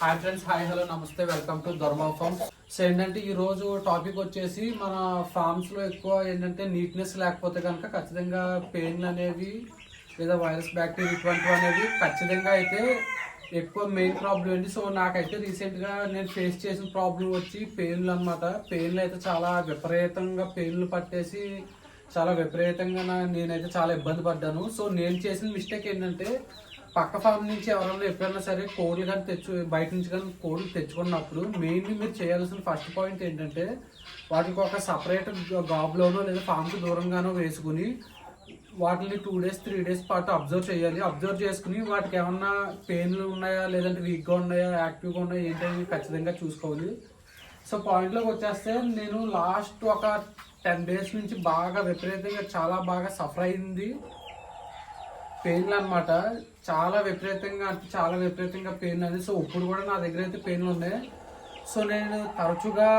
Hi friends hi hello నమస్తే welcome to Dharma farms so ఏంటంటే ఈ రోజు టాపిక్ వచ్చేసి మన ఫార్మ్స్లో ఎక్కువ ఏంటంటే నీట్నెస్ లేకపోతే కనుక ఖచ్చితంగా పెయిన్లు అనేవి లేదా వైరస్ బ్యాక్టీరియా ఇటువంటివి అనేవి ఖచ్చితంగా అయితే ఎక్కువ మెయిన్ ప్రాబ్లం ఏంటి? సో నాకైతే రీసెంట్గా నేను ఫేస్ చేసిన ప్రాబ్లం వచ్చి పెయిన్లు అన్నమాట. పెయిన్లు అయితే చాలా విపరీతంగా పెయిన్లు పట్టేసి చాలా విపరీతంగా నేనైతే చాలా ఇబ్బంది పడ్డాను. సో నేను చేసిన మిస్టేక్ ఏంటంటే పక్క ఫామ్ నుంచి ఎవరైనా ఎప్పుడైనా సరే కోళ్ళు కానీ తెచ్చు బయట నుంచి కానీ కోళ్ళు తెచ్చుకున్నప్పుడు మెయిన్లీ మీరు చేయాల్సిన ఫస్ట్ పాయింట్ ఏంటంటే వాటికి ఒక సపరేట్ గాబ్లోనో లేదా ఫామ్కి దూరంగానో వేసుకుని వాటిని టూ డేస్ త్రీ డేస్ పాటు అబ్జర్వ్ చేయాలి. అబ్జర్వ్ చేసుకుని వాటికి ఏమన్నా పెయిన్లు ఉన్నాయా లేదంటే వీక్గా ఉన్నాయా యాక్టివ్గా ఉన్నాయా ఏంటని ఖచ్చితంగా చూసుకోవాలి. సో పాయింట్లోకి వచ్చేస్తే నేను లాస్ట్ ఒక టెన్ డేస్ నుంచి బాగా విపరీతంగా చాలా బాగా సఫర్ అయింది. పెయిన్లు అన్నమాట చాలా విపరీతంగా అంటే చాలా విపరీతంగా పెయిన్ అది. సో ఇప్పుడు కూడా నా దగ్గర అయితే పెయిన్లు ఉన్నాయి. సో నేను తరచుగా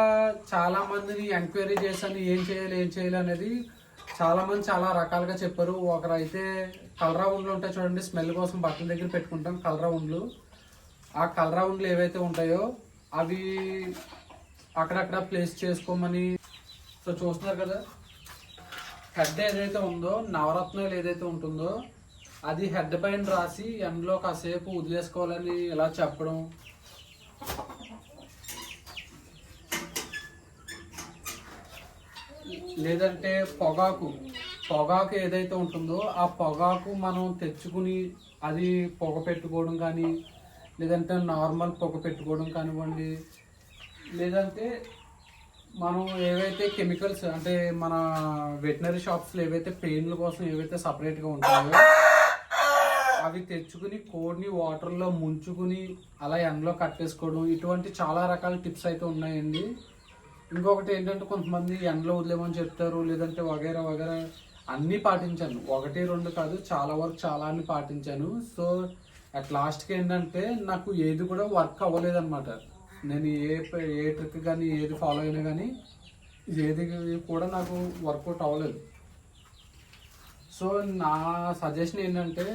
చాలా మందిని ఎంక్వైరీ చేశాను. ఏం చేయాలి ఏం చేయాలి అనేది చాలామంది చాలా రకాలుగా చెప్పారు. ఒకరు అయితే కలరా ఉండ్లు ఉంటాయి చూడండి. స్మెల్ కోసం బట్టల దగ్గర పెట్టుకుంటాం కలరా ఉండ్లు ఆ కలరా ఉండ్లు ఏవైతే ఉంటాయో అవి అక్కడక్కడ ప్లేస్ చేసుకోమని సో చూస్తున్నారు కదా. కడ్డ ఏదైతే ఉందో నవరత్నాలు ఏదైతే ఉంటుందో అది హెడ్ పైన రాసి ఎండలో కాసేపు వదిలేసుకోవాలని ఇలా చెప్పడం. లేదంటే పొగాకు. పొగాకు ఏదైతే ఉంటుందో ఆ పొగాకు మనం తెచ్చుకుని అది పొగ పెట్టుకోవడం కానీ లేదంటే నార్మల్ పొగ పెట్టుకోవడం కానివ్వండి లేదంటే మనం ఏవైతే కెమికల్స్ అంటే మన వెటనరీ షాప్స్లో ఏవైతే పెయిన్ల కోసం ఏవైతే సపరేట్గా ఉంటాయో అవి తెచ్చుకుని కోడిని వాటర్లో ముంచుకుని అలా ఎండలో కట్టేసుకోవడం ఇటువంటి చాలా రకాల టిప్స్ అయితే ఉన్నాయండి. ఇంకొకటి ఏంటంటే కొంతమంది ఎండలో వదిలేమని చెప్తారు లేదంటే వగేరా వగేరా అన్నీ పాటించాను. ఒకటి రెండు కాదు చాలా వరకు చాలా అన్ని పాటించాను. సో అట్ లాస్ట్కి ఏంటంటే నాకు ఏది కూడా వర్క్ అవ్వలేదన్నమాట. నేను ఏ ఏ ట్రిక్ కానీ ఏది ఫాలో అయినా కానీ ఏది కూడా నాకు వర్కౌట్ అవ్వలేదు. సో నా సజెషన్ ఏంటంటే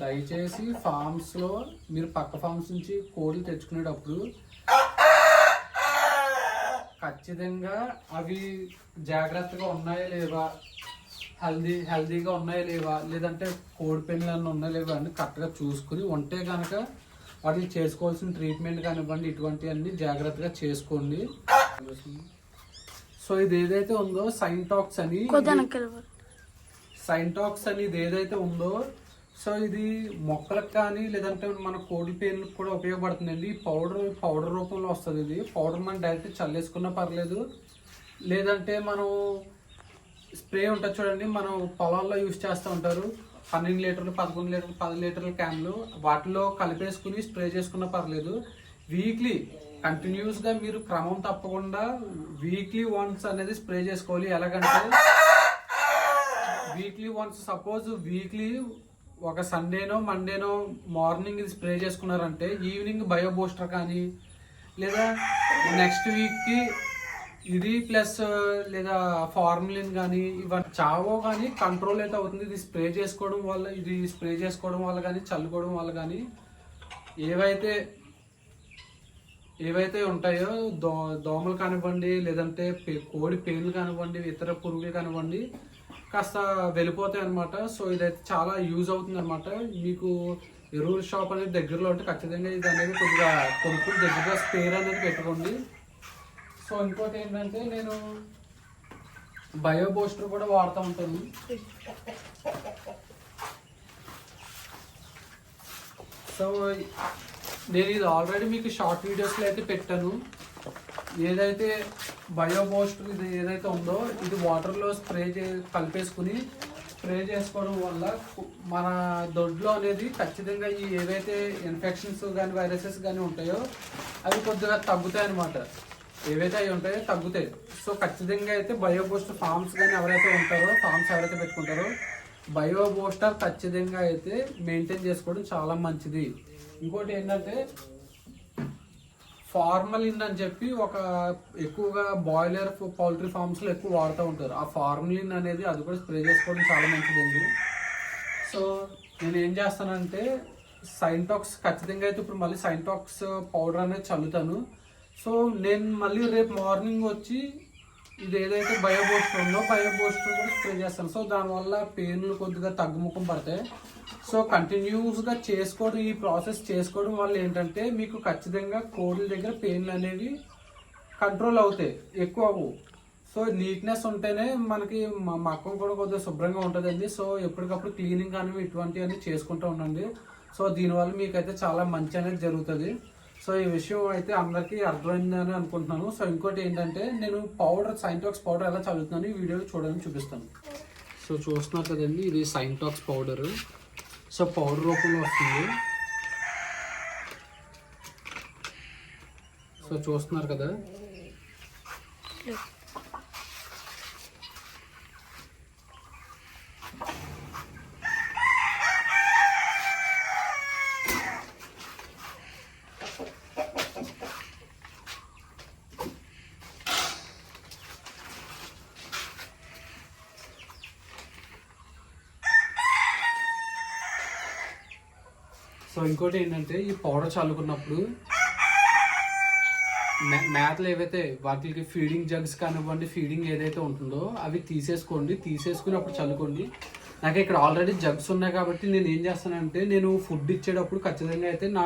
దయచేసి ఫామ్స్లో మీరు పక్క ఫామ్స్ నుంచి కోళ్ళు తెచ్చుకునేటప్పుడు ఖచ్చితంగా అవి జాగ్రత్తగా ఉన్నాయా లేవా? హెల్దీ హెల్దీగా ఉన్నాయా లేవా? లేదంటే కోడి పెన్నులు అన్నీ ఉన్నాయా లేవా అని కరెక్ట్గా చూసుకుని ఉంటే కనుక వాటికి చేసుకోవాల్సిన ట్రీట్మెంట్ కానివ్వండి ఇటువంటివన్నీ జాగ్రత్తగా చేసుకోండి. సో ఇది ఏదైతే ఉందో సైంటాక్స్ అని సైంటాక్స్ అని ఇది ఏదైతే ఉందో సో ఇది మొక్కలకు కానీ లేదంటే మన కోడి పేర్లకు కూడా ఉపయోగపడుతుందండి. ఈ పౌడర్ పౌడర్ రూపంలో వస్తుంది ఇది. పౌడర్ మనం డైరెక్ట్ చల్లేసుకున్నా పర్లేదు. లేదంటే మనం స్ప్రే ఉంటుంది చూడండి మనం పొలాల్లో యూజ్ చేస్తూ ఉంటారు. పన్నెండు లీటర్లు పదకొండు లీటర్లు పది లీటర్ల క్యాన్లు. వాటిలో కలిపేసుకుని స్ప్రే చేసుకున్నా పర్లేదు. వీక్లీ కంటిన్యూస్గా మీరు క్రమం తప్పకుండా వీక్లీ వన్స్ అనేది స్ప్రే చేసుకోవాలి. ఎలాగంటే వీక్లీ వన్స్ సపోజ్ వీక్లీ ఒక సండేనో మండేనో మార్నింగ్ ఇది స్ప్రే చేసుకున్నారంటే ఈవినింగ్ బయో బూస్టర్ కానీ లేదా నెక్స్ట్ వీక్కి ఇది ప్లస్ లేదా ఫార్ములిన్ కానీ ఇవన్నీ చావో కానీ కంట్రోల్ అయితే అవుతుంది? ఇది స్ప్రే చేసుకోవడం వల్ల ఇది స్ప్రే చేసుకోవడం వల్ల కానీ చల్లుకోవడం వల్ల కానీ ఏవైతే ఏవైతే ఉంటాయో దో దోమలు కానివ్వండి లేదంటే కోడి పేన్లు కానివ్వండి ఇతర పురుగులు కానివ్వండి కాస్త వెళ్ళిపోతాయి అనమాట సో ఇదైతే చాలా యూజ్ అవుతుంది అనమాట మీకు ఎరువుల షాప్ అనేది దగ్గరలో ఉంటే ఖచ్చితంగా ఇది అనేది కొద్దిగా కొనుక్కుని దగ్గరగా స్పేర్ అనేది పెట్టుకోండి. సో ఇంకోటి ఏంటంటే నేను బయో బూస్టర్ కూడా వాడుతూ ఉంటాను. సో నేను ఇది ఆల్రెడీ మీకు షార్ట్ వీడియోస్లో అయితే పెట్టాను. ఏదైతే బయోబోస్ట్ ఇది ఏదైతే ఉందో ఇది వాటర్లో స్ప్రే చే కలిపేసుకుని స్ప్రే చేసుకోవడం వల్ల మన దొడ్లో అనేది ఖచ్చితంగా ఈ ఏవైతే ఇన్ఫెక్షన్స్ కానీ వైరసెస్ కానీ ఉంటాయో అవి కొద్దిగా తగ్గుతాయి అనమాట ఏవైతే అవి ఉంటాయో తగ్గుతాయి. సో ఖచ్చితంగా అయితే బయో బూస్టర్ ఫార్మ్స్ కానీ ఎవరైతే ఉంటారో ఫార్మ్స్ ఎవరైతే పెట్టుకుంటారో బయో బూస్టర్ ఖచ్చితంగా అయితే మెయింటైన్ చేసుకోవడం చాలా మంచిది. ఇంకోటి ఏంటంటే ఫార్మలిన్ అని చెప్పి ఒక ఎక్కువగా బాయిలర్ పౌల్ట్రీ ఫార్మ్స్లో ఎక్కువ వాడుతూ ఉంటారు. ఆ ఫార్మలిన్ అనేది అది కూడా స్ప్రే చేసుకోవడం చాలా మంచిదండి. సో నేను ఏం చేస్తానంటే సైంటాక్స్ ఖచ్చితంగా అయితే ఇప్పుడు మళ్ళీ సైంటాక్స్ పౌడర్ అనేది చల్లుతాను. సో నేను మళ్ళీ రేపు మార్నింగ్ వచ్చి ఇది ఏదైతే బయోబోస్టర్ ఉందో బయోబోస్టర్ కూడా స్ప్రే చేస్తాను. సో దానివల్ల పెయిన్లు కొద్దిగా తగ్గుముఖం పడతాయి. సో కంటిన్యూస్గా చేసుకోవడం ఈ ప్రాసెస్ చేసుకోవడం వల్ల ఏంటంటే మీకు ఖచ్చితంగా కోళ్ళ దగ్గర పెయిన్లు అనేవి కంట్రోల్ అవుతాయి. ఎక్కువ అవ్వవు. సో నీట్నెస్ ఉంటేనే మనకి మ- మక్కం కూడా కొద్దిగా శుభ్రంగా ఉంటుందండి. సో ఎప్పటికప్పుడు క్లీనింగ్ అనేవి ఇటువంటివన్నీ చేసుకుంటూ ఉండండి. సో దీనివల్ల మీకైతే చాలా మంచి అనేది జరుగుతుంది. సో ఈ విషయం అయితే అందరికీ అర్థమైందని అనుకుంటున్నాను. సో ఇంకోటి ఏంటంటే నేను పౌడర్ సైంటాక్స్ పౌడర్ ఎలా చదువుతున్నాను ఈ వీడియోలో చూడడానికి చూపిస్తాను. సో చూస్తున్నారు కదండి ఇది సైంటాక్స్ పౌడర్ సో పౌడర్ రూపంలో వస్తుంది. సో చూస్తున్నారు కదా? సో ఇంకోటి ఏంటంటే ఈ పౌడర్ చల్లుకున్నప్పుడు మేతలు ఏవైతే వాటికి ఫీడింగ్ జగ్స్ కానివ్వండి ఫీడింగ్ ఏదైతే ఉంటుందో అవి తీసేసుకోండి. తీసేసుకుని అప్పుడు చల్లుకోండి. నాకు ఇక్కడ ఆల్రెడీ జగ్స్ ఉన్నాయి కాబట్టి నేను ఏం చేస్తానంటే నేను ఫుడ్ ఇచ్చేటప్పుడు ఖచ్చితంగా అయితే నా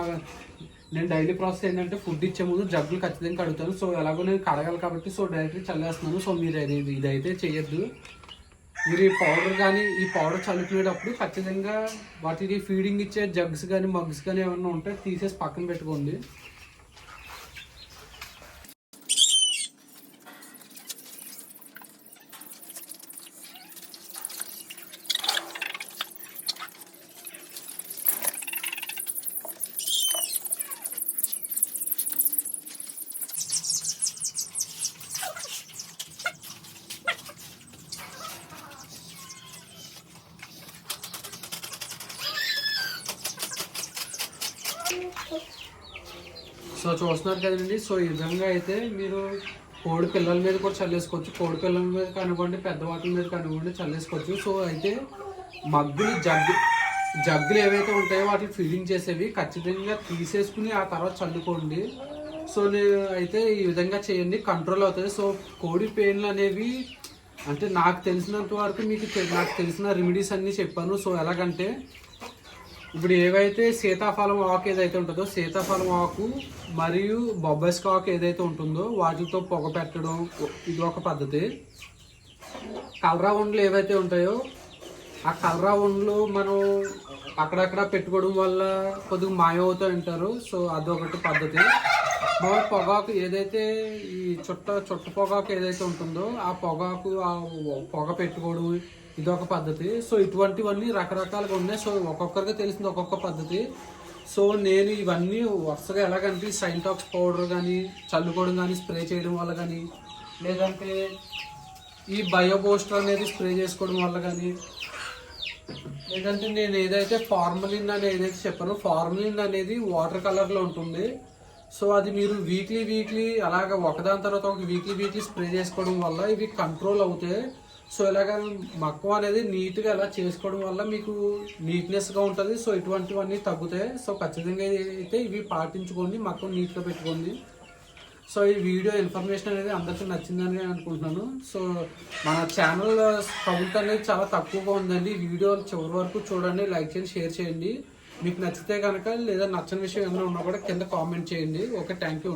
నేను డైలీ ప్రాసెస్ ఏంటంటే ఫుడ్ ఇచ్చే ముందు జగ్గులు ఖచ్చితంగా కడుగుతాను. సో ఎలాగో నేను కడగాలి కాబట్టి సో డైరెక్ట్గా చల్లేస్తున్నాను. సో మీరు ఇది ఇదైతే చేయొద్దు మీరు ఈ పౌడర్ కానీ ఈ పౌడర్ చల్లుకునేటప్పుడు ఖచ్చితంగా వాటికి ఫీడింగ్ ఇచ్చే జగ్స్ కానీ మగ్స్ కానీ ఏమైనా ఉంటే తీసేసి పక్కన పెట్టుకోండి. సో చూస్తున్నారు కదండి. సో ఈ విధంగా అయితే మీరు కోడి పిల్లల మీద కూడా చల్లేసుకోవచ్చు. కోడి పిల్లల మీద కనుకోండి పెద్ద వాటి మీద కనుకోండి చల్లేసుకోవచ్చు. సో అయితే మగ్గులు జగ్గు జగ్గులు ఏవైతే ఉంటాయో వాటిని ఫీలింగ్ చేసేవి ఖచ్చితంగా తీసేసుకుని ఆ తర్వాత చల్లుకోండి. సో నేను అయితే ఈ విధంగా చేయండి. కంట్రోల్ అవుతుంది. సో కోడి పెయిన్లు అనేవి అంటే నాకు తెలిసినంత వరకు మీకు నాకు తెలిసిన రెమెడీస్ అన్నీ చెప్పాను. సో ఎలాగంటే ఇప్పుడు ఏవైతే సీతాఫలం ఆకు ఏదైతే ఉంటుందో సీతాఫలం ఆకు మరియు బొబ్బాయిస్క ఆకు ఏదైతే ఉంటుందో వాటితో పొగ పెట్టడం ఇది ఒక పద్ధతి. కలరా ఉండలు ఏవైతే ఉంటాయో ఆ కలరా ఉండలు మనం అక్కడక్కడ పెట్టుకోవడం వల్ల కొద్దిగా మాయమవుతూ ఉంటారు. సో అదొకటి పద్ధతి. మరి పొగాకు ఏదైతే ఈ చుట్ట చుట్ట పొగాకు ఏదైతే ఉంటుందో ఆ పొగాకు ఆ పొగ పెట్టుకోవడం ఇదొక పద్ధతి. సో ఇటువంటివన్నీ రకరకాలుగా ఉన్నాయి. సో ఒక్కొక్కరికి తెలిసింది ఒక్కొక్క పద్ధతి. సో నేను ఇవన్నీ వరుసగా ఎలాగంటే సైంటాక్స్ పౌడర్ కానీ చల్లుకోవడం కానీ స్ప్రే చేయడం వల్ల కానీ లేదంటే ఈ బయోబోస్టర్ అనేది స్ప్రే చేసుకోవడం వల్ల కానీ లేదంటే నేను ఏదైతే ఫార్మలిన్ అని ఏదైతే చెప్పానో ఫార్మలిన్ అనేది వాటర్ కలర్లో ఉంటుంది. సో అది మీరు వీక్లీ వీక్లీ అలాగ ఒకదాని తర్వాత ఒక వీక్లీ వీక్లీ స్ప్రే చేసుకోవడం వల్ల ఇవి కంట్రోల్ అవుతాయి సో ఇలాగ మక్కువ అనేది నీట్గా ఇలా చేసుకోవడం వల్ల మీకు నీట్నెస్గా ఉంటుంది. సో ఇటువంటివన్నీ తగ్గుతాయి. సో ఖచ్చితంగా అయితే ఇవి పాటించుకోండి. మక్కువ నీట్గా పెట్టుకోండి. సో ఈ వీడియో ఇన్ఫర్మేషన్ అనేది అందరికీ నచ్చిందని అనుకుంటున్నాను. సో మన ఛానల్ కౌంట్ అనేది చాలా తక్కువగా ఉందండి. వీడియో చివరి వరకు చూడండి. లైక్ చేయండి షేర్ చేయండి. మీకు నచ్చితే కనుక లేదా నచ్చని విషయం ఏమైనా ఉన్నా కూడా కింద కామెంట్ చేయండి. Okay thank you